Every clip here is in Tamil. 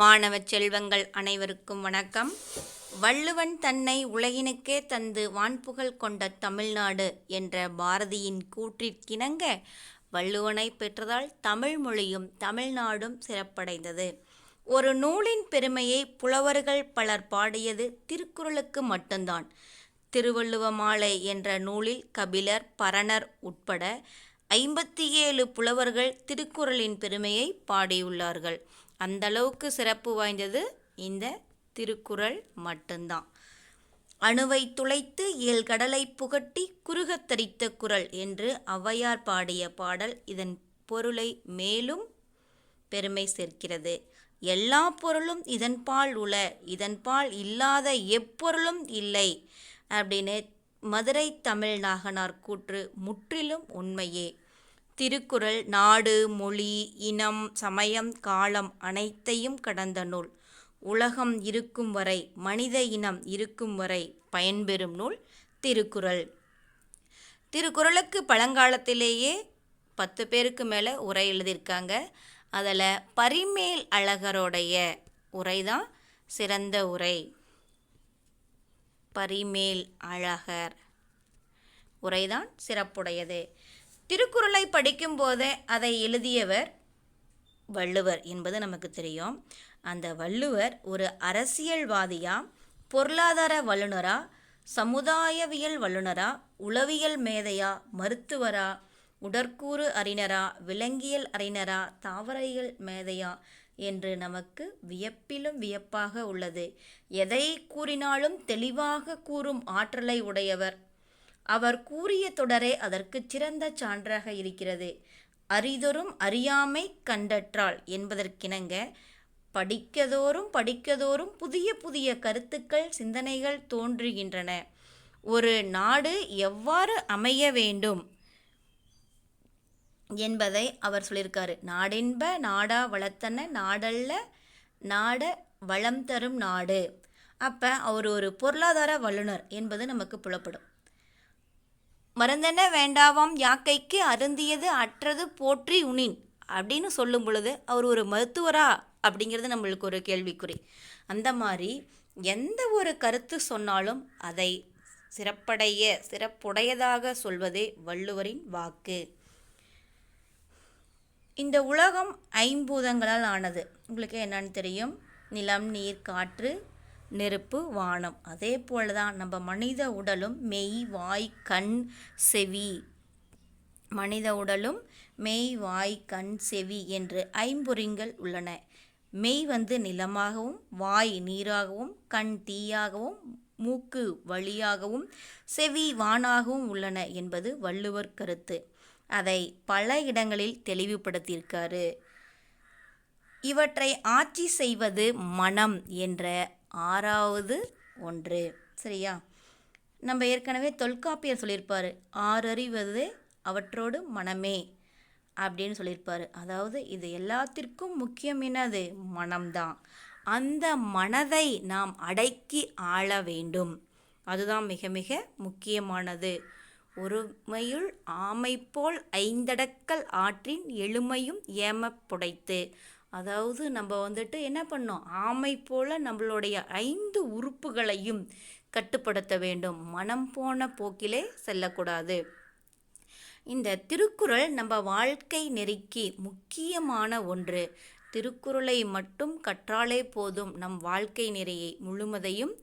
மாணவ செல்வங்கள் அனைவருக்கும் வணக்கம். வள்ளுவன் தன்னை உலகினுக்கே தந்து வான்புகழ் கொண்ட தமிழ்நாடு என்ற பாரதியின் கூற்றிற்கிணங்க வள்ளுவனை பெற்றதால் தமிழ் மொழியும் தமிழ்நாடும் சிறப்படைந்தது. ஒரு நூலின் பெருமையை புலவர்கள் பலர் பாடியது திருக்குறளுக்கு மட்டும்தான் திருவள்ளுவ மாலை என்ற நூலில் கபிலர் பரணர் உட்பட ஐம்பத்தி ஏழு புலவர்கள் திருக்குறளின் பெருமையை பாடியுள்ளார்கள். அந்தளவுக்கு சிறப்பு வாய்ந்தது இந்த திருக்குறள் மட்டும்தான். அணுவை துளைத்து ஏழ் கடலை புகட்டி குறுகத்தரித்த தரித்த என்று ஔவையார் பாடிய பாடல் இதன் பொருளை மேலும் பெருமை சேர்க்கிறது. எல்லா பொருளும் இதன்பால் உள இதன்பால் இல்லாத எப்பொருளும் இல்லை அப்படின்னு மதுரை தமிழ் நாகனார் கூற்று முற்றிலும் உண்மையே. திருக்குறள் நாடு மொழி இனம் சமயம் காலம் அனைத்தையும் கடந்த நூல். உலகம் இருக்கும் வரை மனித இனம் இருக்கும் வரை பயன்பெறும் நூல் திருக்குறள். திருக்குறளுக்கு பழங்காலத்திலேயே பத்து பேருக்கு மேலே உரை எழுதியிருக்காங்க. அதில் பரிமேல் அழகருடைய உரை தான் சிறந்த உரை. பரிமேல் அழகர் உரைதான் சிறப்புடையது. திருக்குறளை படிக்கும்போதே அதை எழுதியவர் வள்ளுவர் என்பது நமக்கு தெரியும். அந்த வள்ளுவர் ஒரு அரசியல்வாதியா பொருளாதார வல்லுனரா சமுதாயவியல் வல்லுனரா உளவியல் மேதையா மருத்துவரா உடற்கூறு அறிஞரா விலங்கியல் அறிஞரா தாவரையல் மேதையா என்று நமக்கு வியப்பிலும் வியப்பாக உள்ளது. எதை கூறினாலும் தெளிவாக கூறும் ஆற்றலை உடையவர் அவர் கூறிய தொடரே அதற்கு சிறந்த சான்றாக இருக்கிறது. அரிதொரும் அறியாமை கண்டற்றாள் என்பதற்கிணங்க படிக்கதோறும் படிக்கதோறும் புதிய புதிய கருத்துக்கள் சிந்தனைகள் தோன்றுகின்றன. ஒரு நாடு எவ்வாறு அமைய வேண்டும் என்பதை அவர் சொல்லியிருக்காரு. நாடென்ப நாடா வளர்த்தன நாடல்ல நாட வளம் தரும் நாடு. அப்போ அவர் ஒரு பொருளாதார வல்லுனர் என்பது நமக்கு புலப்படும். மருந்தென வேண்டாவாம் யாக்கைக்கு அருந்தியது அற்றது போற்றி உனின் அப்படின்னு சொல்லும் பொழுது அவர் ஒரு மருத்துவரா அப்படிங்கிறது நம்மளுக்கு ஒரு கேள்விக்குறி. அந்த மாதிரி எந்த ஒரு கருத்து சொன்னாலும் அதை சிறப்படைய சிறப்புடையதாக சொல்வதே வள்ளுவரின் வாக்கு. இந்த உலகம் ஐம்பூதங்களால் ஆனது. உங்களுக்கு என்னன்னு தெரியும்? நிலம் நீர் காற்று நெருப்பு வானம். அதே போல தான் நம்ம மனித உடலும் மெய் வாய் கண் செவி. மனித உடலும் மெய் வாய் கண் செவி என்று ஐம்பொறிங்கள் உள்ளன. மெய் வந்து நிலமாகவும் வாய் நீராகவும் கண் தீயாகவும் மூக்கு வழியாகவும் செவி வானாகவும் உள்ளன என்பது வள்ளுவர் கருத்து. அதை பல இடங்களில் தெளிவுபடுத்தியிருக்காரு. இவற்றை ஆட்சி செய்வது மனம் என்ற ஆறாவது ஒன்று. சரியா? நம்ம ஏற்கனவே தொல்காப்பியர் சொல்லியிருப்பார் ஆறறிவது அவற்றோடு மனமே அப்படின்னு சொல்லியிருப்பார். அதாவது இது எல்லாத்திற்கும் முக்கியம் என்னது? மனம்தான். அந்த மனதை நாம் அடக்கி ஆள வேண்டும். அதுதான் மிக மிக முக்கியமானது. ஒருமையுள் ஆமை போல் ஐந்தடக்கல் ஆற்றின் எளிமையும் ஏம புடைத்து அதாவது நம்ம வந்துட்டு என்ன பண்ணோம்? ஆமை போல நம்மளுடைய ஐந்து உறுப்புகளையும் கட்டுப்படுத்த வேண்டும். மனம் போன போக்கிலே செல்லக்கூடாது. இந்த திருக்குறள் நம்ம வாழ்க்கை நெருக்கி முக்கியமான ஒன்று. திருக்குறளை மட்டும் கற்றாலே போதும் நம் வாழ்க்கை நிறையை முழுமதையும்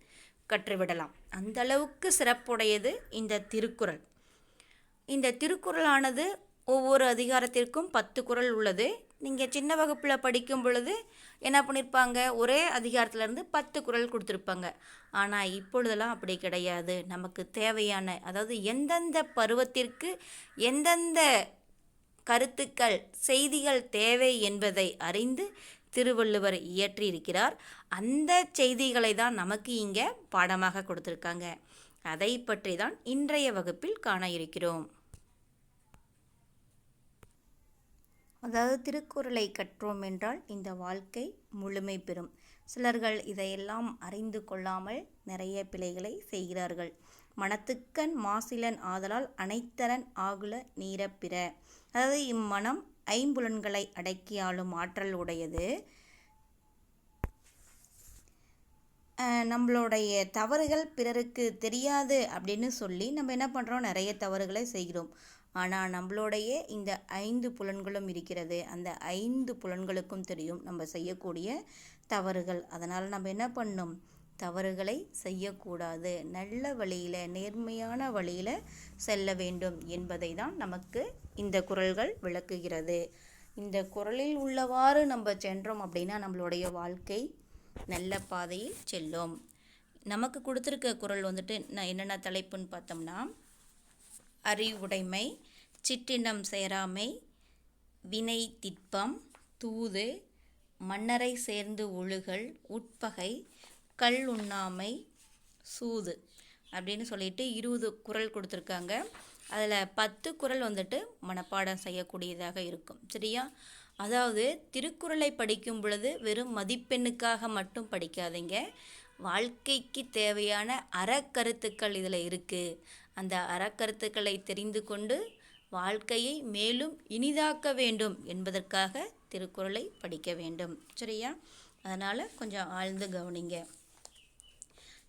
கற்றுவிடலாம். அந்த அளவுக்கு சிறப்புடையது இந்த திருக்குறள். இந்த திருக்குறளானது ஒவ்வொரு அதிகாரத்திற்கும் பத்து குறள் உள்ளது. நீங்கள் சின்ன வகுப்பில் படிக்கும் பொழுது என்ன பண்ணியிருப்பாங்க ஒரே அதிகாரத்துலேருந்து பத்து குறள் கொடுத்துருப்பாங்க. ஆனால் இப்பொழுதெல்லாம் அப்படி கிடையாது. நமக்கு தேவையான அதாவது எந்தெந்த பருவத்திற்கு எந்தெந்த கருத்துக்கள் செய்திகள் தேவை என்பதை அறிந்து திருவள்ளுவர் இயற்றியிருக்கிறார். அந்த செய்திகளை தான் நமக்கு இங்கே பாடமாக கொடுத்துருக்காங்க. அதை பற்றி தான் இன்றைய வகுப்பில் காண இருக்கிறோம். அதாவது திருக்குறளை கற்றோம் என்றால் இந்த வாழ்க்கை முழுமை பெறும். சிலர்கள் இதையெல்லாம் அறிந்து கொள்ளாமல் நிறைய பிழைகளை செய்கிறார்கள். மனத்துக்கண் மாசிலன் ஆதலால் அனைத்தரன் ஆகுல நீரப்பிற அதாவது இம்மனம் ஐம்புலன்களை அடக்கி ஆளும் ஆற்றல் உடையது. நம்மளுடைய தவறுகள் பிறருக்கு தெரியாது அப்படின்னு சொல்லி நம்ம என்ன பண்ணுறோம் நிறைய தவறுகளை செய்கிறோம். ஆனால் நம்மளோடைய இந்த ஐந்து புலன்களும் இருக்கிறது. அந்த ஐந்து புலன்களுக்கும் தெரியும் நம்ம செய்யக்கூடிய தவறுகள். அதனால் நம்ம என்ன பண்ணும்? தவறுகளை செய்யக்கூடாது. நல்ல வழியில் நேர்மையான வழியில் செல்ல வேண்டும் என்பதை தான் நமக்கு இந்த குரல்கள் விளக்குகிறது. இந்த குறளில் உள்ளவாறு நம்ம சென்றோம் அப்படின்னா நம்மளுடைய வாழ்க்கை நல்ல பாதையில் செல்லும். நமக்கு கொடுத்துருக்க குறள் வந்துட்டு நான் என்னென்ன தலைப்புன்னு பார்த்தோம்னா அறிவுடைமை சிற்றினம் சேராமை வினை திட்பம் தூது மன்னரை சேர்ந்து ஒழுகல் உட்பகை கல் உண்ணாமை சூது அப்படின்னு சொல்லிட்டு இருபது குறள் கொடுத்துருக்காங்க. அதில் பத்து குறள் வந்துட்டு மனப்பாடம் செய்யக்கூடியதாக இருக்கும். சரியா? அதாவது திருக்குறளை படிக்கும் பொழுது வெறும் மதிப்பெண்ணுக்காக மட்டும் படிக்காதீங்க. வாழ்க்கைக்கு தேவையான அறக்கருத்துக்கள் இதில் இருக்குது அந்த அறக்கருத்துக்களை தெரிந்து கொண்டு வாழ்க்கையை மேலும் இனிதாக்க வேண்டும் என்பதற்காக திருக்குறளை படிக்க வேண்டும். சரியா? அதனால் கொஞ்சம் ஆழ்ந்து கவனிங்க.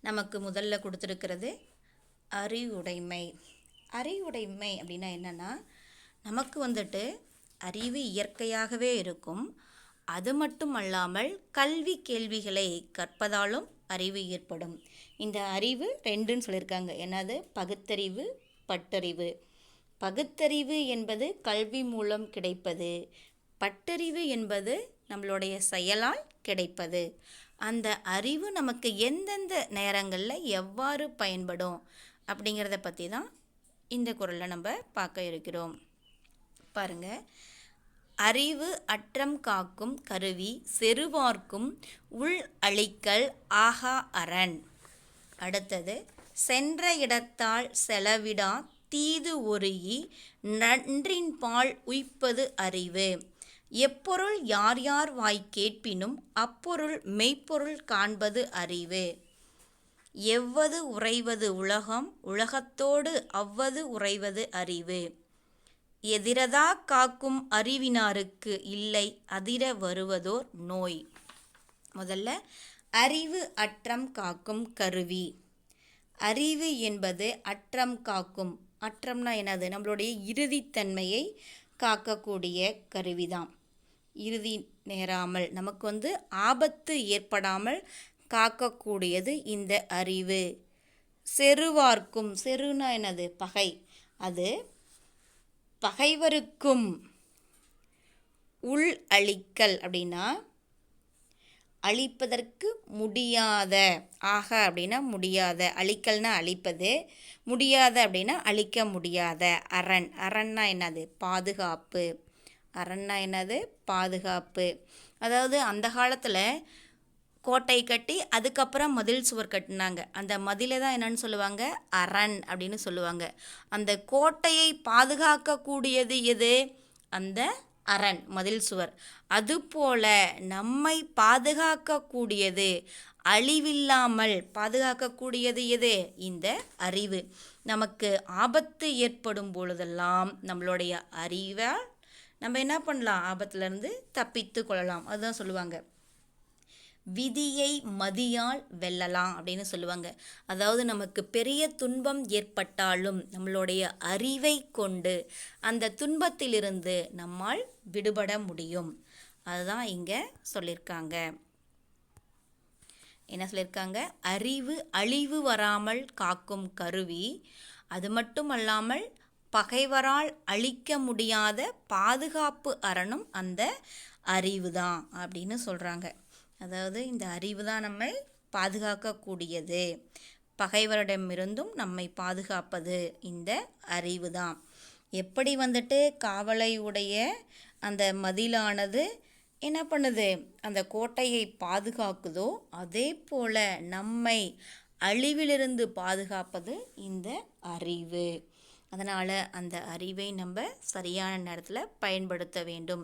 நமக்கு முதல்ல கொடுத்துருக்கிறது அறிவுடைமை. அறிவுடைமை அப்படின்னா என்னென்னா நமக்கு வந்துட்டு அறிவு இயற்கையாகவே இருக்கும். அது மட்டும் அல்லாமல் கல்வி கேள்விகளை கற்பதாலும் அறிவு ஏற்படும். இந்த அறிவு ரெண்டுன்னு சொல்லியிருக்காங்க. என்னது? பகுத்தறிவு பட்டறிவு. பகுத்தறிவு என்பது கல்வி மூலம் கிடைப்பது. பட்டறிவு என்பது நம்மளுடைய செயலால் கிடைப்பது. அந்த அறிவு நமக்கு எந்தெந்த நேரங்களில் எவ்வாறு பயன்படும் அப்படிங்கிறத பற்றி தான் இந்த குரலில் நம்ம பார்க்க இருக்கிறோம். பாருங்க. அறிவு அற்றம் காக்கும் கருவி செருவார்க்கும் உள் அழிக்கல் ஆகா அரண். அடுத்தது சென்ற இடத்தால் செலவிடா தீது ஒருகி நன்றின் பால் உய்ப்பது அறிவு. எப்பொருள் யார் யார் வாய் கேட்பினும் அப்பொருள் மெய்ப்பொருள் காண்பது அறிவு. எவ்வது உறைவது உலகம் உலகத்தோடு அவ்வது உறைவது அறிவு. எதிரதா காக்கும் அறிவினாருக்கு இல்லை அதிர வருவதோர் நோய். முதல்ல அறிவு அற்றம் காக்கும் கருவி. அறிவு என்பது அற்றம் காக்கும். அற்றம்னா என்னது? நம்மளுடைய இறுதித்தன்மையை காக்கக்கூடிய கருவிதான். இறுதி நேராமல் நமக்கு வந்து ஆபத்து ஏற்படாமல் காக்கக்கூடியது இந்த அறிவு. செருவார்க்கும் செருனா என்னது? பகை. அது பகைவருக்கும் உள் அழிக்கல் அப்படின்னா அழிப்பதற்கு முடியாத ஆக அப்படின்னா முடியாத அழிக்கல்னா அழிப்பது முடியாத அப்படின்னா அழிக்க முடியாத அரண். அரண்னா என்னது? பாதுகாப்பு. அரண்னா என்னது? பாதுகாப்பு. அதாவது அந்த காலத்தில் கோட்டை கட்டி அதுக்கப்புறம் மதில் சுவர் கட்டினாங்க. அந்த மதிலை தான் என்னன்னு சொல்லுவாங்க? அரண் அப்படின்னு சொல்லுவாங்க. அந்த கோட்டையை பாதுகாக்கக்கூடியது எது? அந்த அரண் மதில் சுவர். அதுபோல நம்மை பாதுகாக்கக்கூடியது அழிவில்லாமல் பாதுகாக்கக்கூடியது எது? இந்த அறிவு. நமக்கு ஆபத்து ஏற்படும் பொழுதெல்லாம் நம்மளுடைய அறிவால் நம்ம என்ன பண்ணலாம்? ஆபத்துலேருந்து தப்பித்து கொள்ளலாம். அதுதான் சொல்லுவாங்க. விதியை மதியால் வெல்லலாம் அப்படின்னு சொல்லுவாங்க. அதாவது நமக்கு பெரிய துன்பம் ஏற்பட்டாலும் நம்மளுடைய அறிவை கொண்டு அந்த துன்பத்திலிருந்து நம்மால் விடுபட முடியும். அதுதான் இங்கே சொல்லியிருக்காங்க என்ன சொல்லியிருக்காங்க அறிவு அழிவு வராமல் காக்கும் கருவி. அது மட்டும் அல்லாமல் பகைவரால் அழிக்க முடியாத பாதுகாப்பு அரணும் அந்த அறிவு தான் அப்படின்னு சொல்கிறாங்க அதாவது இந்த அறிவு தான் நம்மை பாதுகாக்கக்கூடியது. பகைவரிடமிருந்தும் நம்மை பாதுகாப்பது இந்த அறிவு தான். எப்படி வந்துட்டு காவலை உடைய அந்த மதிலானது என்ன பண்ணுது? அந்த கோட்டையை பாதுகாக்குதோ அதே போல் நம்மை அழிவிலிருந்து பாதுகாப்பது இந்த அறிவு. அதனால் அந்த அறிவை நம்ம சரியான நேரத்தில் பயன்படுத்த வேண்டும்.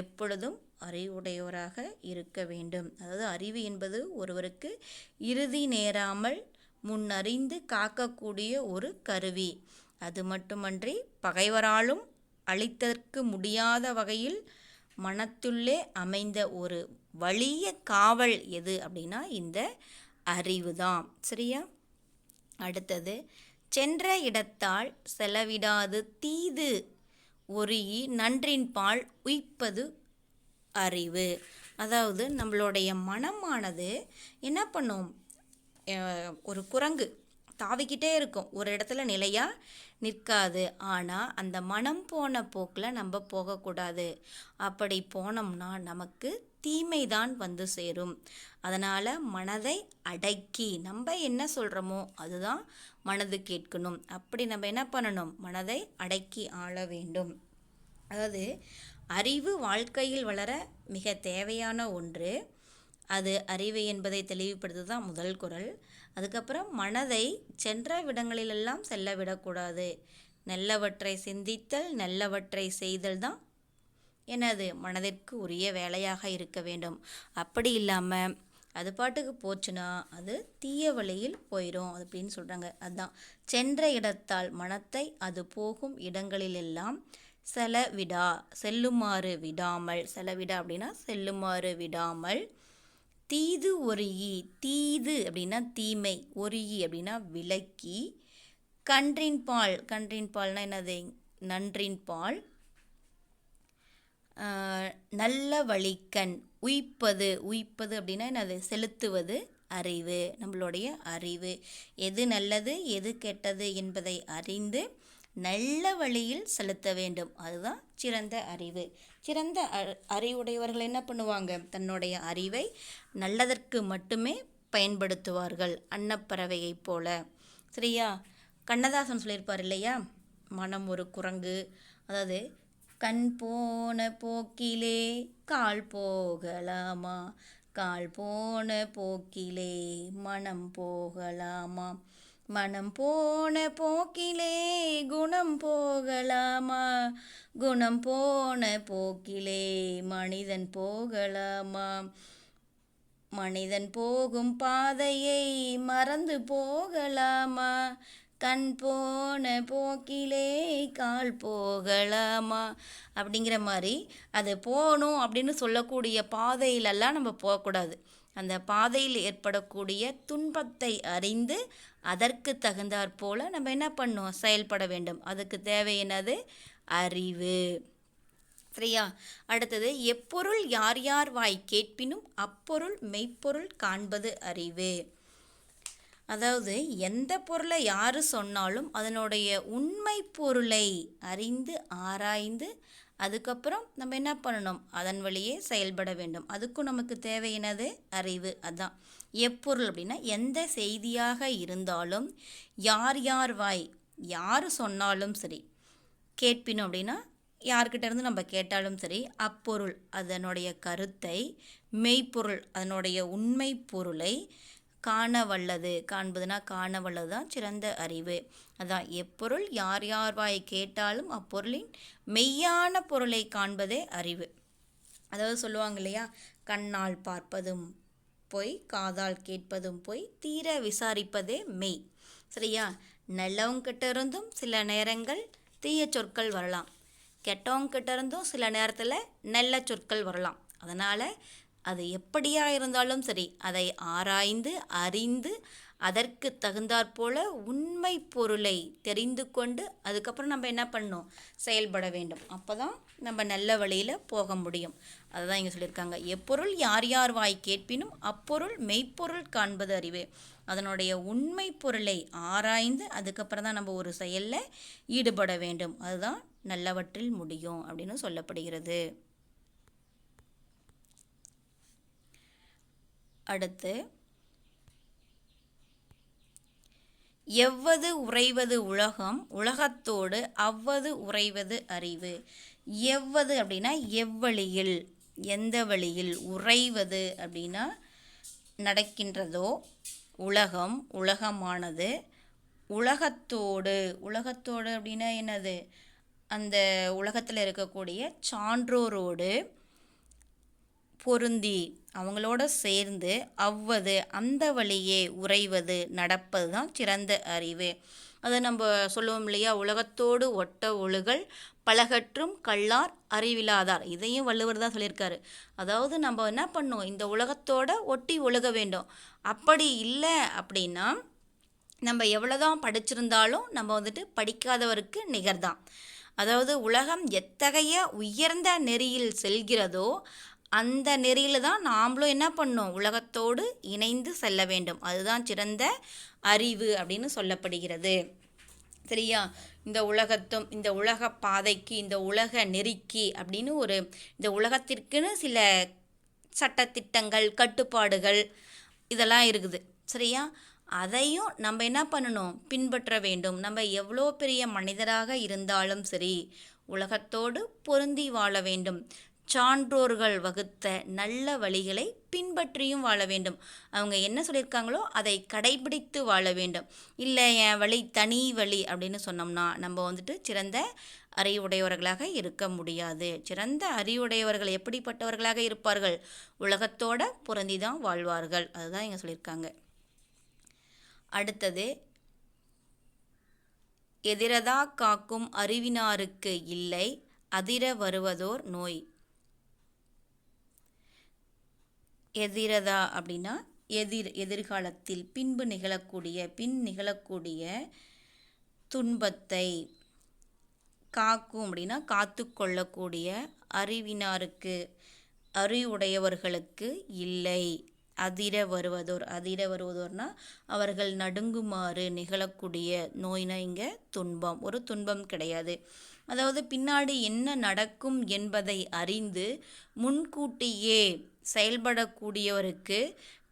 எப்பொழுதும் அறிவுடையவராக இருக்க வேண்டும். அதாவது அறிவு என்பது ஒருவருக்கு இறுதி நேராமல் முன்னறிந்து காக்கக்கூடிய ஒரு கருவி. அது மட்டுமன்றி பகைவராலும் அழித்தற்கு முடியாத வகையில் மனத்துள்ளே அமைந்த ஒரு வலிய காவல் எது அப்படின்னா இந்த அறிவு தான் சரியா? அடுத்தது சென்ற இடத்தால் செலவிடாது தீது. ஒருகி நன்றின்பால் உய்ப்பது அறிவு. அதாவது நம்மளுடைய மனமானது என்ன பண்ணும்? ஒரு குரங்கு. தாவிக்கிட்டே இருக்கும். ஒரு இடத்துல நிலையாக நிற்காது. ஆனால் அந்த மனம் போன போக்கில் நம்ம போகக்கூடாது. அப்படி போனோம்னா நமக்கு தீமை தான் வந்து சேரும். அதனால் மனதை அடக்கி நம்ம என்ன சொல்கிறோமோ அதுதான் மனது கேட்கணும். அப்படி நம்ம என்ன பண்ணணும்? மனதை அடக்கி ஆள வேண்டும். அதாவது அறிவு வாழ்க்கையில் வளர மிக தேவையான ஒன்று. அது அறிவு என்பதை தெளிவுபடுத்துதான் முதல் குரல். அதுக்கப்புறம் மனதை சென்ற விடங்களிலெல்லாம் செல்ல விடக்கூடாது. நல்லவற்றை சிந்தித்தல் நல்லவற்றை செய்தல் தான் என்னது மனதிற்கு உரிய வேலையாக இருக்க வேண்டும். அப்படி இல்லாமல் அது பாட்டுக்கு போச்சுன்னா அது தீய வழியில் போயிடும் அப்படின்னு சொல்கிறாங்க அதுதான் சென்ற இடத்தால் மனத்தை அது போகும் இடங்களிலெல்லாம் செலவிடா. செல்லுமாறு விடாமல். செலவிடா அப்படின்னா செல்லுமாறு விடாமல் தீது ஒருகி தீது அப்படின்னா தீமை ஒருகி அப்படின்னா விலக்கி. கன்றின் பால் கன்றின் பால்னால் என்னது? நன்றின் பால். நல்ல வழிக்கண் உய்ப்பது உய்ப்பது அப்படின்னா என்னது? செலுத்துவது அறிவு நம்மளுடைய அறிவு. எது நல்லது எது கெட்டது என்பதை அறிந்து நல்ல வழியில் செலுத்த வேண்டும். அதுதான் சிறந்த அறிவு. சிறந்த அ- அறிவுடையவர்கள் என்ன பண்ணுவாங்க? தன்னுடைய அறிவை நல்லதற்கு மட்டுமே பயன்படுத்துவார்கள். அன்னப்பறவையைப் போல. சரியா? கண்ணதாசன் சொல்லியிருப்பார் இல்லையா? மனம் ஒரு குரங்கு. அதாவது கண் போன போக்கிலே கால் போகலாமா? கால் போன போக்கிலே மனம் போகலாமா? மனம் போன போக்கிலே குணம் போகலாமா? குணம் போன போக்கிலே மனிதன் போகலாமா? மனிதன் போகும் பாதையை மறந்து போகலாமா? கண் போன போக்கிலே கால் போகலாமா? அப்படிங்கிற மாதிரி அது போகணும் அப்படின்னு சொல்லக்கூடிய பாதையிலெல்லாம் நம்ம போகக்கூடாது. அந்த பாதையில் ஏற்படக்கூடிய துன்பத்தை அறிந்து அதற்கு தகுந்தாற் போல் நம்ம என்ன பண்ணணும் செயல்பட வேண்டும். அதுக்கு தேவை என்னது? அறிவு. சரியா? அடுத்தது எப்பொருள் யார் யார் வாய் கேட்பினும் அப்பொருள் மெய்ப்பொருள் காண்பது அறிவு. அதாவது எந்த பொருளை யார் சொன்னாலும் அதனுடைய உண்மை பொருளை அறிந்து ஆராய்ந்து அதுக்கப்புறம் நம்ம என்ன பண்ணணும்? அதன் வழியே செயல்பட வேண்டும். அதுக்கும் நமக்கு தேவையானது அறிவு. அதான். எப்பொருள் அப்படின்னா எந்த செய்தியாக இருந்தாலும் யார் யார் வாய் யார் சொன்னாலும் சரி கேட்பினோம் அப்படின்னா யார்கிட்ட இருந்து நம்ம கேட்டாலும் சரி அப்பொருள் அதனுடைய கருத்தை மெய்ப்பொருள் அதனுடைய உண்மை பொருளை காண வல்லது. காண்பதுனா காண வல்லது தான் சிறந்த அறிவு. அதான் எப்பொருள் யார் யார் வாய் கேட்டாலும் அப்பொருளின் மெய்யான பொருளை காண்பதே அறிவு. அதாவது சொல்லுவாங்க இல்லையா? கண்ணால் பார்ப்பதும் பொய் காதால் கேட்பதும் பொய் தீர விசாரிப்பதே மெய். சரியா? நல்லவங்கிட்ட இருந்தும் சில நேரங்கள் தீய சொற்கள் வரலாம். கெட்டவங்கிட்ட இருந்தும் சில நேரத்தில் நல்ல சொற்கள் வரலாம். அதனால் அது எப்படியா இருந்தாலும் சரி அதை ஆராய்ந்து அறிந்து அதற்கு தகுந்தாற்போல உண்மை பொருளை தெரிந்து கொண்டு அதுக்கப்புறம் நம்ம என்ன பண்ணணும் செயல்பட வேண்டும். அப்போ தான் நம்ம நல்ல வழியில் போக முடியும். அதுதான் இங்கே சொல்லியிருக்காங்க. எப்பொருள் யார் யார் வாய் கேட்பினும் அப்பொருள் மெய்ப்பொருள் காண்பது அறிவு. அதனுடைய உண்மை பொருளை ஆராய்ந்து அதுக்கப்புறம் தான் நம்ம ஒரு செயலில் ஈடுபட வேண்டும். அதுதான் நல்லவற்றில் முடியும் அப்படின்னு சொல்லப்படுகிறது. அடுத்து எவ்வது உறைவது உலகம் உலகத்தோடு அவ்வது உறைவது அறிவு. எவ்வது அப்படின்னா எவ்வழியில். எந்த வழியில் உறைவது அப்படின்னா நடக்கின்றதோ உலகம் உலகமானது உலகத்தோடு. உலகத்தோடு அப்படின்னா என்னது? அந்த உலகத்தில் இருக்கக்கூடிய சான்றோரோடு பொருந்தி அவங்களோட சேர்ந்து அவ்வது அந்த வழியே உறைவது நடப்பது தான் சிறந்த அறிவு. அதை நம்ம சொல்லுவோம் இல்லையா? உலகத்தோடு ஒட்ட ஒழுகல் பலகற்றும் கல்லார் அறிவிலாதார். இதையும் வள்ளுவர் தான் சொல்லியிருக்காரு. அதாவது நம்ம என்ன பண்ணோம்? இந்த உலகத்தோட ஒட்டி ஒழுக வேண்டும். அப்படி இல்லை அப்படின்னா நம்ம எவ்வளோதான் படிச்சிருந்தாலும் நம்ம வந்துட்டு படிக்காதவருக்கு நிகர்தான். அதாவது உலகம் எத்தகைய உயர்ந்த நெறியில் செல்கிறதோ அந்த நெறியில் தான் நாம்ளும் என்ன பண்ணோம்? உலகத்தோடு இணைந்து செல்ல வேண்டும். அதுதான் சிறந்த அறிவு அப்படின்னு சொல்லப்படுகிறது. சரியா? இந்த உலகத்தும் இந்த உலக பாதைக்கு இந்த உலக நெறிக்கு அப்படின்னு ஒரு இந்த உலகத்திற்குன்னு சில சட்டத்திட்டங்கள் கட்டுப்பாடுகள் இதெல்லாம் இருக்குது. சரியா? அதையும் நம்ம என்ன பண்ணணும்? பின்பற்ற வேண்டும். நம்ம எவ்வளோ பெரிய மனிதராக இருந்தாலும் சரி உலகத்தோடு பொருந்தி வாழ வேண்டும். சான்றோர்கள் வகுத்த நல்ல வழிகளை பின்பற்றியும் வாழ வேண்டும். அவங்க என்ன சொல்லியிருக்காங்களோ அதை கடைபிடித்து வாழ வேண்டும். இல்லை என் வழி தனி வழி அப்படின்னு சொன்னோம்னா நம்ம வந்துட்டு சிறந்த அறிவுடையவர்களாக இருக்க முடியாது. சிறந்த அறிவுடையவர்கள் எப்படிப்பட்டவர்களாக இருப்பார்கள்? உலகத்தோட பொருந்தி தான் வாழ்வார்கள். அதுதான் இங்கே சொல்லியிருக்காங்க. அடுத்தது எதிரதா காக்கும் அறிவினாருக்கு இல்லை அதிர வருவதோர் நோய். எதிரதா அப்படின்னா எதிர் எதிர்காலத்தில் பின்பு நிகழக்கூடிய பின் நிகழக்கூடிய துன்பத்தை காக்கும் அப்படின்னா காத்து கொள்ளக்கூடிய அறிவினாருக்கு அறிவுடையவர்களுக்கு இல்லை. அதிர வருவதோர் அதிர வருவதோர்னா அவர்கள் நடுங்குமாறு நிகழக்கூடிய நோய்னா இங்கே துன்பம். ஒரு துன்பம் கிடையாது. அதாவது பின்னாடி என்ன நடக்கும் என்பதை அறிந்து முன்கூட்டியே செயல்படக்கூடியவருக்கு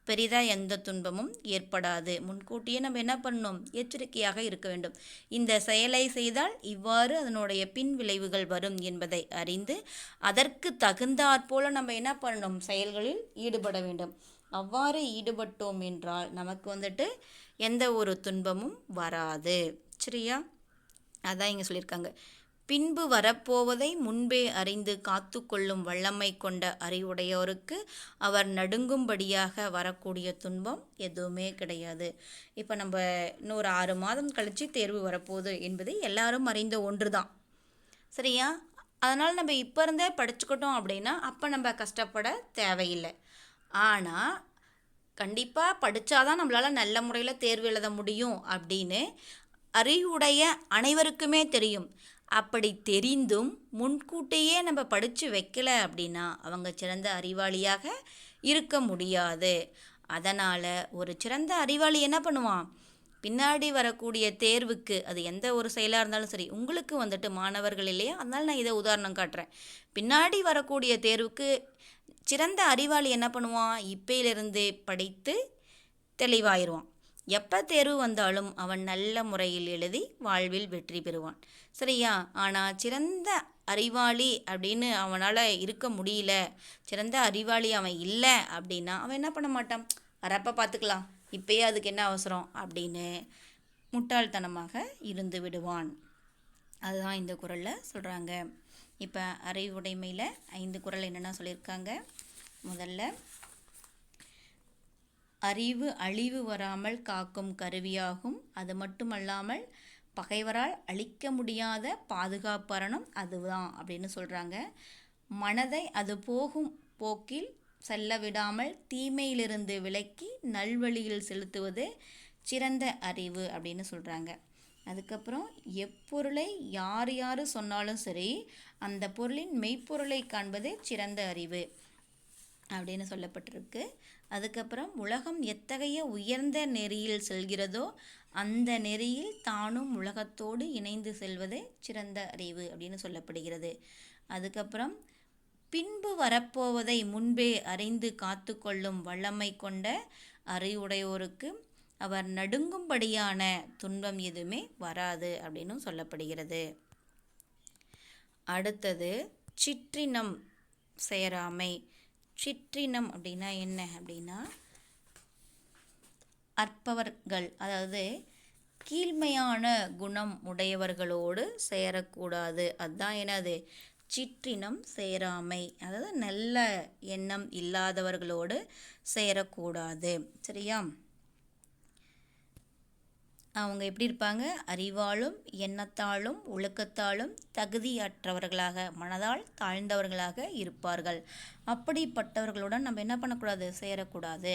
பெரிதாக எந்த துன்பமும் ஏற்படாது. முன்கூட்டியே நம்ம என்ன பண்ணணும் எச்சரிக்கையாக இருக்க வேண்டும். இந்த செயலை செய்தால் இவ்வாறு அதனுடைய பின் விளைவுகள் வரும் என்பதை அறிந்து அதற்கு தகுந்தாற்போல நம்ம என்ன பண்ணணும் செயல்களில் ஈடுபட வேண்டும். அவ்வாறு ஈடுபட்டோம் என்றால் நமக்கு வந்துட்டு எந்த ஒரு துன்பமும் வராது. சரியா? அதான் இங்கே சொல்லியிருக்காங்க. பின்பு வரப்போவதை முன்பே அறிந்து காத்து கொள்ளும் வல்லமை கொண்ட அறிவுடையோருக்கு அவர் நடுங்கும்படியாக வரக்கூடிய துன்பம் எதுவுமே கிடையாது. இப்போ நம்ம இன்னொரு ஆறு மாதம் கழித்து தேர்வு வரப்போகுது என்பது எல்லாரும் அறிந்த ஒன்று தான் சரியா? அதனால் நம்ம இப்போ இருந்தே படிச்சுக்கிட்டோம் அப்படின்னா அப்போ நம்ம கஷ்டப்பட தேவையில்லை. ஆனால் கண்டிப்பாக படித்தாதான் நம்மளால் நல்ல முறையில் தேர்வு எழுத முடியும் அப்படின்னு அறிவுடைய அனைவருக்குமே தெரியும். அப்படி தெரிந்தும் முன்கூட்டியே நம்ம படித்து வைக்கல அப்படின்னா அவங்க சிறந்த அறிவாளியாக இருக்க முடியாது. அதனால் ஒரு சிறந்த அறிவாளி என்ன பண்ணுவான்? பின்னாடி வரக்கூடிய தேர்வுக்கு அது எந்த ஒரு செயலாக இருந்தாலும் சரி உங்களுக்கு வந்துட்டு மாணவர்கள் இல்லையா? அதனால் நான் இதை உதாரணம் காட்டுறேன். பின்னாடி வரக்கூடிய தேர்வுக்கு சிறந்த அறிவாளி என்ன பண்ணுவான்? இப்பையிலிருந்து படித்து தெளிவாயிருவான். எப்போ தேர்வு வந்தாலும் அவன் நல்ல முறையில் எழுதி வாழ்வில் வெற்றி பெறுவான். சரியா? ஆனால் சிறந்த அறிவாளி அப்படின்னு அவனால் இருக்க முடியல. சிறந்த அறிவாளி அவன் இல்லை அப்படின்னா அவன் என்ன பண்ண மாட்டான்? வரப்போ பார்த்துக்கலாம் இப்பயே அதுக்கு என்ன அவசரம்? அப்படின்னு முட்டாள்தனமாக இருந்து விடுவான். அதுதான் இந்த குரலில் சொல்கிறாங்க இப்போ அறிவுடைமையில் ஐந்து குரல் என்னென்ன சொல்லியிருக்காங்க? முதல்ல அறிவு அழிவு வராமல் காக்கும் கருவியாகும். அது மட்டுமல்லாமல் பகைவரால் அழிக்க முடியாத பாதுகாப்பரணம் அதுதான் அப்படின்னு சொல்கிறாங்க மனதை அது போகும் போக்கில் செல்ல விடாமல் தீமையிலிருந்து விலக்கி நல்வழியில் செலுத்துவது சிறந்த அறிவு அப்படின்னு சொல்கிறாங்க அதுக்கப்புறம் எப்பொருளை யார் யார் சொன்னாலும் சரி அந்த பொருளின் மெய்ப்பொருளை காண்பதே சிறந்த அறிவு. அப்படின்னு சொல்லப்பட்டிருக்கு. அதுக்கப்புறம் உலகம் எத்தகைய உயர்ந்த நெறியில் செல்கிறதோ அந்த நெறியில் தானும் உலகத்தோடு இணைந்து செல்வதே சிறந்த அறிவு அப்படின்னு சொல்லப்படுகிறது. அதுக்கப்புறம் பின்பு வரப்போவதை முன்பே அறிந்து காத்து கொள்ளும் வல்லமை கொண்ட அறிவுடையோருக்கு அவர் நடுங்கும்படியான துன்பம் எதுவுமே வராது அப்படின்னு சொல்லப்படுகிறது. அடுத்தது சிற்றினம் சேராமை. சிற்றினம் அப்படின்னா என்ன? அப்படின்னா அற்பவர்கள் அதாவது கீழ்மையான குணம் உடையவர்களோடு சேரக்கூடாது. அதுதான் என்னது? சிற்றினம் சேராமை. அதாவது நல்ல எண்ணம் இல்லாதவர்களோடு சேரக்கூடாது. சரியா? அவங்க எப்படி இருப்பாங்க? அறிவாலும் எண்ணத்தாலும் ஒழுக்கத்தாலும் தகுதியற்றவர்களாக மனதால் தாழ்ந்தவர்களாக இருப்பார்கள். அப்படிப்பட்டவர்களுடன் நம்ம என்ன பண்ணக்கூடாது? சேரக்கூடாது.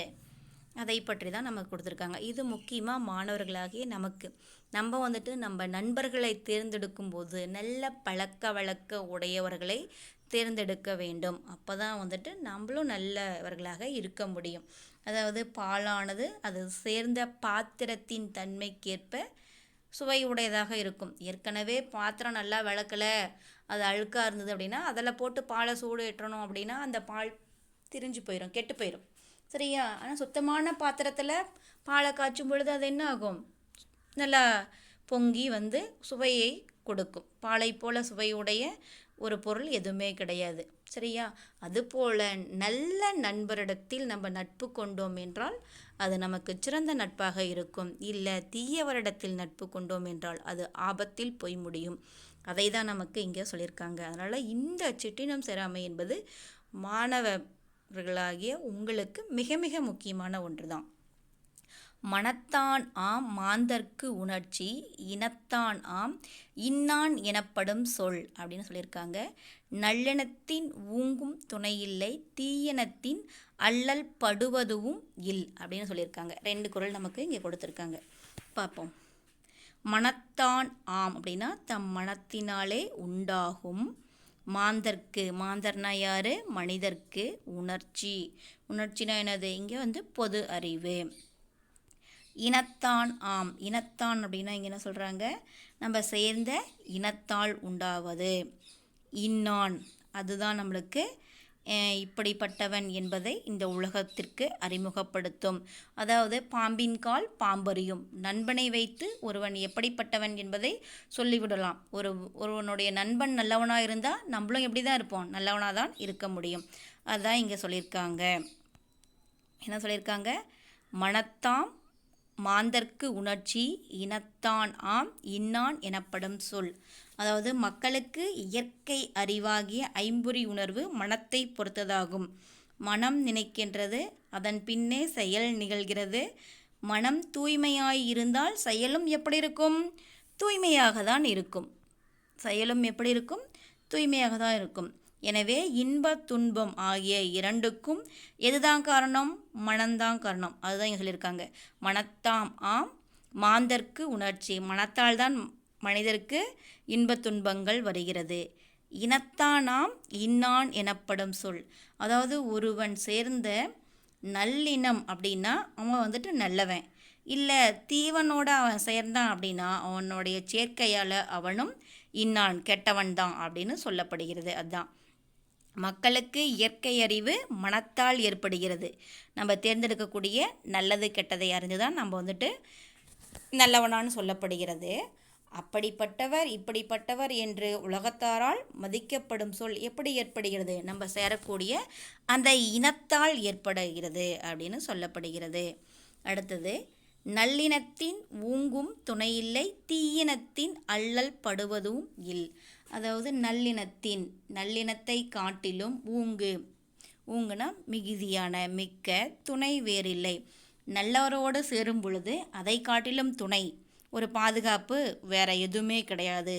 அதை பற்றி தான் நமக்கு கொடுத்துருக்காங்க. இது முக்கியமாக மாணவர்களாகிய நமக்கு. நம்ம வந்துட்டு நம்ம நண்பர்களை தேர்ந்தெடுக்கும் போது நல்ல பழக்க வழக்க உடையவர்களை தேர்ந்தெடுக்க வேண்டும். அப்போ தான் வந்துட்டு நம்மளும் நல்லவர்களாக இருக்க முடியும். அதாவது பாலானது அது சேர்ந்த பாத்திரத்தின் தன்மைக்கேற்ப சுவை உடையதாக இருக்கும். ஏற்கனவே பாத்திரம் நல்லா விளக்கலை அது அழுக்காக இருந்தது அப்படின்னா அதில் போட்டு பாலை சூடு ஏற்றணும் அப்படின்னா அந்த பால் திரிஞ்சு போயிடும் கெட்டு போயிடும் சரியா? ஆனால் சுத்தமான பாத்திரத்தில் பாலை காய்ச்சும் பொழுது அது என்ன ஆகும்? நல்லா பொங்கி வந்து சுவையை கொடுக்கும். பாலை போல் சுவையுடைய ஒரு பொருள் எதுவுமே கிடையாது. சரியா? அதுபோல் நல்ல நண்பரிடத்தில் நம்ம நட்பு கொண்டோம் என்றால் அது நமக்கு சிறந்த நட்பாக இருக்கும். இல்லை தீயவரிடத்தில் நட்பு கொண்டோம் என்றால் அது ஆபத்தில் போய் முடியும். அதை தான் நமக்கு இங்கே சொல்லியிருக்காங்க. அதனால் இந்த சிற்றினம் சேராமை என்பது மாணவர்களாகிய உங்களுக்கு மிக மிக முக்கியமான ஒன்று தான் மனத்தான் ஆம் மாந்தர்க்கு உணர்ச்சி இனத்தான் ஆம் இன்னான் எனப்படும் சொல் அப்படின்னு சொல்லியிருக்காங்க. நல்லெண்ணத்தின் ஊங்கும் துணையில்லை தீயனத்தின் அல்லல் படுவதுவும் இல் அப்படின்னு சொல்லியிருக்காங்க. ரெண்டு குரல் நமக்கு இங்கே கொடுத்துருக்காங்க. பார்ப்போம். மனத்தான் ஆம் அப்படின்னா தம் மனத்தினாலே உண்டாகும். மாந்தர்க்கு மாந்தர்னா யார்? மனிதர்க்கு உணர்ச்சி. உணர்ச்சினா என்னது? இங்கே வந்து பொது அறிவு. இனத்தான் ஆம். இனத்தான் அப்படின்னா இங்கே என்ன சொல்கிறாங்க நம்ம சேர்ந்த இனத்தால் உண்டாவது. இன்னான். அதுதான் நம்மளுக்கு இப்படிப்பட்டவன் என்பதை இந்த உலகத்திற்கு அறிமுகப்படுத்தும். அதாவது பாம்பின் கால் பாம்பறியும். நண்பனை வைத்து ஒருவன் எப்படிப்பட்டவன் என்பதை சொல்லிவிடலாம். ஒரு ஒருவனுடைய நண்பன் நல்லவனாக இருந்தால் நம்மளும் எப்படி தான் இருப்போம். நல்லவனாக தான் இருக்க முடியும். அதுதான் இங்கே சொல்லியிருக்காங்க. என்ன சொல்லியிருக்காங்க? மனத்தாம் மாந்தர்க்கு உணர்ச்சி இனத்தான் ஆம் இன்னான் எனப்படும் சொல். அதாவது மக்களுக்கு இயற்கை அறிவாகிய ஐம்புரி உணர்வு மனத்தை பொறுத்ததாகும். மனம் நினைக்கின்றது அதன் பின்னே செயல் நிகழ்கிறது. மனம் தூய்மையாய் இருந்தால் செயலும் எப்படி இருக்கும்? தூய்மையாக தான் இருக்கும். செயலும் எப்படி இருக்கும்? தூய்மையாக தான் இருக்கும். எனவே இன்ப துன்பம் ஆகிய இரண்டுக்கும் எதுதான் காரணம்? மனம்தான் காரணம். அதுதான் இங்கே சொல்லியிருக்காங்க. மனத்தாம் ஆம் மாந்தர்க்கு உணர்ச்சி. மனத்தால் தான் மனிதருக்கு இன்ப துன்பங்கள் வருகிறது. இனத்தானாம் இன்னான் எனப்படும் சொல். அதாவது ஒருவன் சேர்ந்த நல்லினம் அப்படின்னா அவன் வந்துட்டு நல்லவன். இல்லை தீவனோட அவன் சேர்ந்தான் அப்படின்னா அவனுடைய சேர்க்கையால் அவனும் இன்னான் கெட்டவன் தான் அப்படின்னு சொல்லப்படுகிறது. அதுதான் மக்களுக்கு இயற்கை அறிவு மனத்தால் ஏற்படுகிறது. நம்ம தேர்ந்தெடுக்கக்கூடிய நல்லது கெட்டதை அறிந்து தான் நம்ம வந்துட்டு நல்லவனான்னு சொல்லப்படுகிறது. அப்படிப்பட்டவர் இப்படிப்பட்டவர் என்று உலகத்தாரால் மதிக்கப்படும் சொல் எப்படி ஏற்படுகிறது? நம்ம சேரக்கூடிய அந்த இனத்தால் ஏற்படுகிறது அப்படின்னு சொல்லப்படுகிறது. அடுத்தது நல்லினத்தின் ஊங்கும் துணையில்லை தீயினத்தின் அல்லல் படுவதும் இல். அதாவது நல்லினத்தின் நல்லினத்தை காட்டிலும் ஊங்கு. ஊங்குனா மிகுதியான மிக்க துணை வேறில்லை. நல்லவரோடு சேரும் பொழுது அதை காட்டிலும் துணை. ஒரு பாதுகாப்பு வேற எதுவுமே கிடையாது.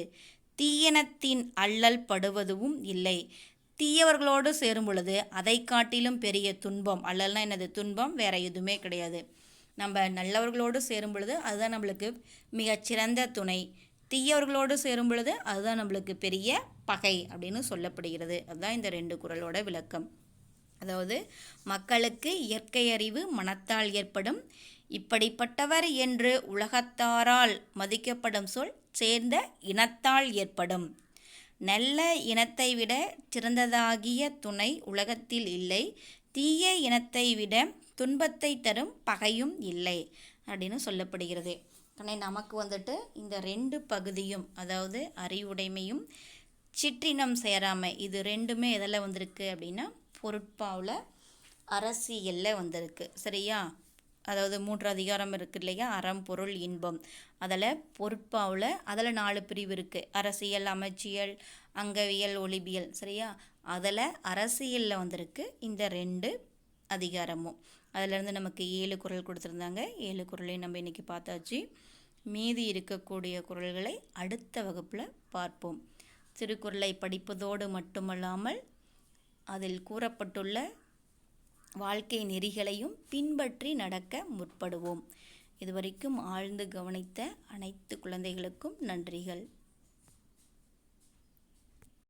தீயனத்தின் அல்லல் படுவதும் இல்லை. தீயவர்களோடு சேரும் பொழுது அதை காட்டிலும் பெரிய துன்பம். அல்லல்னா என்னது? துன்பம் வேற எதுவுமே கிடையாது. நம்ம நல்லவர்களோடு சேரும் பொழுது அதுதான் நம்மளுக்கு மிகச்சிறந்த துணை. தீயவர்களோடு சேரும் பொழுது அதுதான் நம்மளுக்கு பெரிய பகை அப்படின்னு சொல்லப்படுகிறது. அதுதான் இந்த ரெண்டு குரலோட விளக்கம். அதாவது மக்களுக்கு இயற்கை அறிவு மனத்தால் ஏற்படும். இப்படிப்பட்டவர் என்று உலகத்தாரால் மதிக்கப்படும் சொல் சேர்ந்த இனத்தால் ஏற்படும். நல்ல இனத்தை விட சிறந்ததாகிய துணை உலகத்தில் இல்லை. தீய இனத்தை விட துன்பத்தை தரும் பகையும் இல்லை அப்படின்னு சொல்லப்படுகிறது. ஆனால் நமக்கு வந்துட்டு இந்த ரெண்டு பகுதியும் அதாவது அறிவுடைமையும் சிற்றினம் சேராமை இது ரெண்டுமே எதில் வந்திருக்கு அப்படின்னா பொருட்பாவில் அரசியலில் வந்திருக்கு. சரியா? அதாவது மூன்று அதிகாரம் இருக்குது இல்லையா? அறம் பொருள் இன்பம். அதில் பொறுப்பாவில் அதில் நாலு பிரிவு இருக்குது அரசியல் அமைச்சியல் அங்கவியல் ஒளிபியல். சரியா? அதில் அரசியலில் வந்திருக்கு இந்த ரெண்டு அதிகாரமும். அதிலேருந்து நமக்கு ஏழு குரல் கொடுத்துருந்தாங்க. ஏழு குரலையும் நம்ம இன்றைக்கி பார்த்தாச்சு. மீதி இருக்கக்கூடிய குறள்களை அடுத்த வகுப்பில் பார்ப்போம். திருக்குறளை படிப்பதோடு மட்டுமல்லாமல் அதில் கூறப்பட்டுள்ள வாழ்க்கை நெறிகளையும் பின்பற்றி நடக்க முற்படுவோம். இதுவரைக்கும் ஆழ்ந்து கவனித்த அனைத்து குழந்தைகளுக்கும் நன்றிகள்.